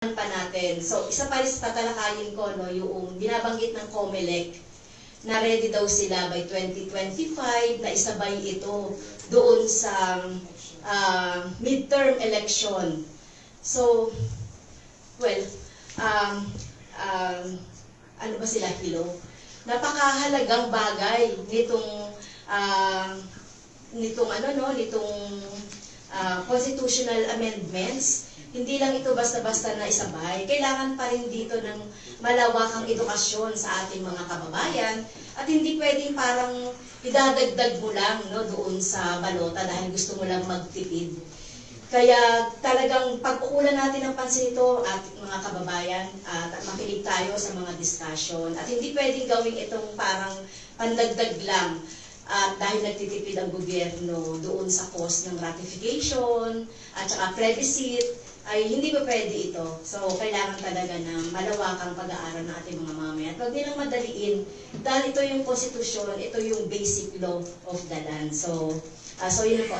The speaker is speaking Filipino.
pa natin. So, isa pa rin sa tatalakayin ko, no, yung binabanggit ng COMELEC na ready daw sila by 2025 na isabay ito doon sa ah, midterm election. So, well, um, um, ano ba sila, Hilo? Napakahalagang bagay nitong ah, nitong ano no, nitong ah, constitutional amendments hindi lang ito basta-basta na isabay. Kailangan pa rin dito ng malawakang edukasyon sa ating mga kababayan at hindi pwedeng parang idadagdag mo lang no, doon sa balota dahil gusto mo lang magtipid. Kaya talagang pagkukulan natin ng pansin ito at mga kababayan at makinig tayo sa mga discussion at hindi pwedeng gawing itong parang pandagdag lang at dahil nagtitipid ang gobyerno doon sa cost ng ratification at saka plebiscite ay hindi ba pwede ito. So, kailangan talaga ng malawakang pag-aaral ng ating mga mamamayan. At huwag nilang madaliin dahil ito yung konstitusyon, ito yung basic law of the land. So, ah, so yun po.